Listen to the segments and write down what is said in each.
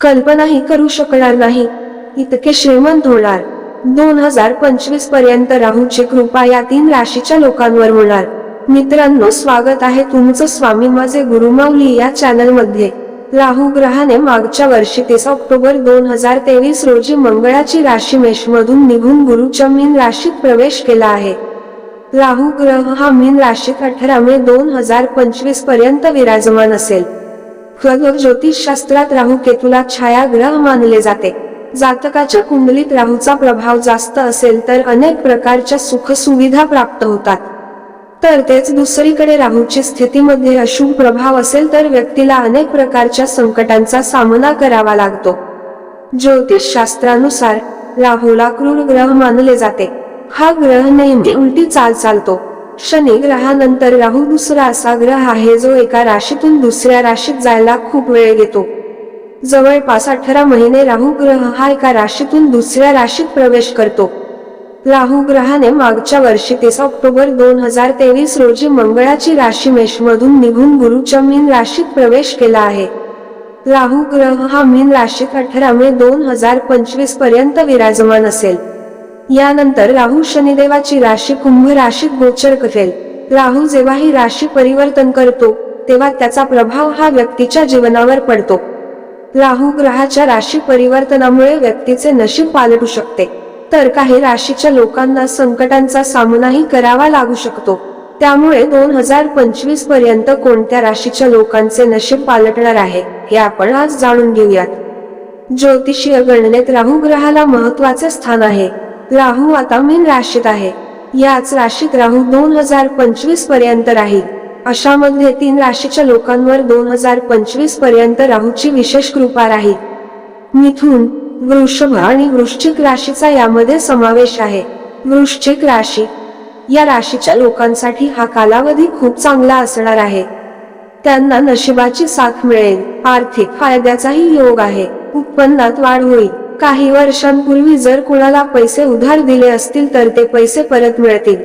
कल्पनाही करू शकणार नाही. इतके श्रीमंत होणार. दोन हजार पंचवीसपर्यंत राहूची कृपा या तीन राशीच्या लोकांवर होणार. मित्रांनो स्वागत आहे तुमचं स्वामी माझे गुरुमाऊली या चॅनलमध्ये राहू ग्रहाने मागच्या वर्षी तीस ऑक्टोबर दोन हजार तेवीस रोजी मंगळाची राशी मेष मधून निघून गुरुच्या मीन राशीत प्रवेश केला आहे. राहू ग्रह हा मीन राशीत अठरा मे दोन हजार पंचवीसपर्यंत विराजमान असेल. खग ज्योतिषशास्त्रात राहू केतूला छायाग्रह मानले जाते. जातकाच्या कुंडलीत राहूचा प्रभाव जास्त असेल तर अनेक प्रकारच्या सुख सुविधा प्राप्त होतात. तर तेच दुसरीकडे राहूची स्थितीमध्ये अशुभ प्रभाव असेल तर व्यक्तीला अनेक प्रकारच्या संकटांचा सामना करावा लागतो. ज्योतिष शास्त्रानुसार राहूला क्रूर ग्रह मानले जाते. हा ग्रह नेहमी उलटी चाल चालतो. शनी ग्रहानंतर राहू दुसरा असा ग्रह आहे जो एका राशीतून दुसऱ्या राशीत जायला खूप वेळ घेतो. जवळपास अठरा महिने राहू ग्रह हा एका राशीतून दुसऱ्या राशीत प्रवेश करतो. राहू ग्रहाने मागच्या वर्षी तेस ऑक्टोबर दोन हजार तेवीस रोजी मंगळाची राशी मेषमधून निघून गुरुच्या मीन राशीत प्रवेश केला आहे. राहू ग्रह हा मीन राशीत अठरा मे दोन हजार पंचवीसपर्यंत विराजमान असेल. यानंतर राहू शनिदेवाची राशी कुंभ राशीत गोचर करेल. राहू जेव्हा ही राशी परिवर्तन करतो तेव्हा त्याचा प्रभाव हा व्यक्तीच्या जीवनावर पडतो. राहू ग्रहाच्या राशी परिवर्तनामुळे व्यक्तीचे नशीब पालटू शकते. तर काही राशीच्या लोकांना संकटांचा सामनाही करावा लागू शकतो. त्यामुळे दोन हजार पंचवीसपर्यंत कोणत्या राशीच्या लोकांचे नशीब पालटणार आहे हे आपण आज जाणून घेऊयात. ज्योतिषीय गणनेत राहू ग्रहाला महत्त्वाचे स्थान आहे. राहू आता मीन राशीत आहे. याच राशीत राहू दोन हजार पंचवीसपर्यंत राहील. अशामध्ये तीन राशीच्या लोकांवर दोन हजार पंचवीसपर्यंत राहूची विशेष कृपा राहील. मिथुन वृषभ आणि वृश्चिक राशीचा यामध्ये समावेश आहे. वृश्चिक राशी या राशीच्या लोकांसाठी हा कालावधी खूप चांगला असणार आहे. त्यांना नशिबाची साथ मिळेल. आर्थिक फायद्याचाही योग आहे. उत्पन्नात वाढ होईल. काही वर्षांपूर्वी जर कुणाला पैसे उधार दिले असतील तर ते पैसे परत मिळतील.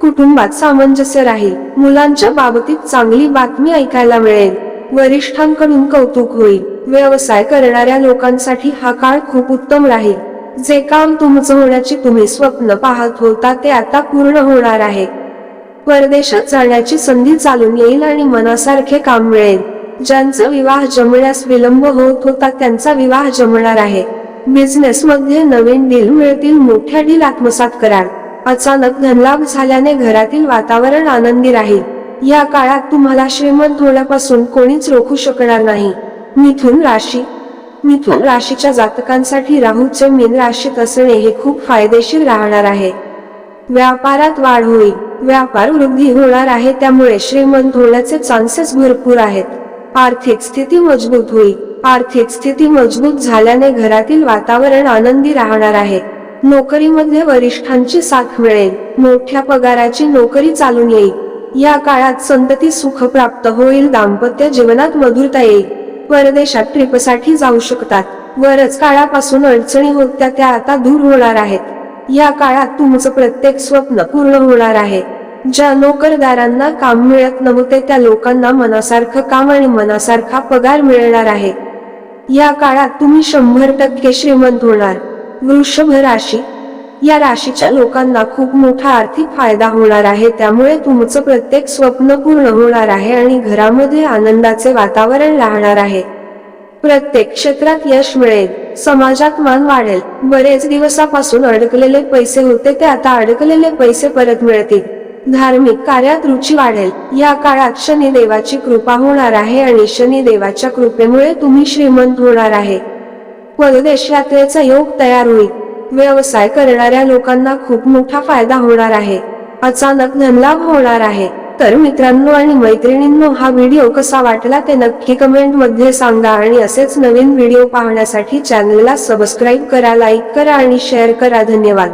कुटुंबात सामंजस्य राहील. मुलांच्या बाबतीत चांगली बातमी ऐकायला मिळेल. वरिष्ठांकडून कौतुक होईल. व्यवसाय करणाऱ्या लोकांसाठी हा काळ खूप उत्तम राहील. जे काम तुमचं होण्याची तुम्ही स्वप्न पाहत होता ते आता पूर्ण होणार आहे. परदेशात जाण्याची संधी चालून येईल आणि मनासारखे काम मिळेल. ज्यांचा विवाह जमण्यास विलंब होत होता त्यांचा विवाह जमणार आहे. बिझनेस मध्ये नवीन डील मिळतील मोठ्या डील आत्मसात कराल. अचानक धनलाभ झाल्याने घरातील वातावरण आनंदी राहील. या काळात तुम्हाला श्रीमंत होण्यापासून कोणीच रोखू शकणार नाही. मिथुन राशी. मिथुन राशीच्या जातकांसाठी राहूचे मीन राशीत असणे हे खूप फायदेशीर राहणार आहे. व्यापारात वाढ होईल. व्यापार वृद्धी होणार आहे त्यामुळे श्रीमंत होण्याचे चान्सेस भरपूर आहेत. आर्थिक स्थिती मजबूत होईल. आर्थिक स्थिती मजबूत झाल्याने घरातील वातावरण आनंदी राहणार आहे. नोकरीमध्ये वरिष्ठांची साथ मिळेल. मोठ्या पगाराची नोकरी चालून येईल. या काळात संतती सुख प्राप्त होईल दाम्पत्य जीवनात मधुरता येईल. परदेशात ट्रिपसाठी जाऊ शकतात. बरच काळापासून अडचणी होत्या त्या आता दूर होणार आहेत. या काळात तुमचं प्रत्येक स्वप्न पूर्ण होणार आहे. ज्या नोकरदारांना काम मिळत नव्हते त्या लोकांना मनासारखं काम आणि मनासारखा पगार मिळणार आहे. या काळात तुम्ही शंभर टक्के श्रीमंत होणार. वृषभ राशी या राशीच्या लोकांना खूप मोठा आर्थिक फायदा होणार आहे. त्यामुळे तुमचं प्रत्येक स्वप्न पूर्ण होणार आहे आणि घरामध्ये आनंदाचे वातावरण राहणार आहे. प्रत्येक क्षेत्रात यश मिळेल. समाजात मान वाढेल. बरेच दिवसापासून अडकलेले पैसे होते ते आता अडकलेले पैसे परत मिळतील. धार्मिक कार्यात रुची वाढेल. या काळात शनी देवाची कृपा होणार आहे आणि शनी देवाच्या कृपेमुळे तुम्ही श्रीमंत होणार आहे. परदेश यात्रेचा योग तयार होईल. व्यवसाय करणाऱ्या लोकांना खूप मोठा फायदा होणार आहे. अचानक धनलाभ होणार आहे. तर मित्रांनो आणि मैत्रिणींनो हा व्हिडिओ कसा वाटला ते नक्की कमेंटमध्ये सांगा आणि असेच नवीन व्हिडिओ पाहण्यासाठी चॅनलला सबस्क्राईब करा लाईक करा आणि शेअर करा. धन्यवाद.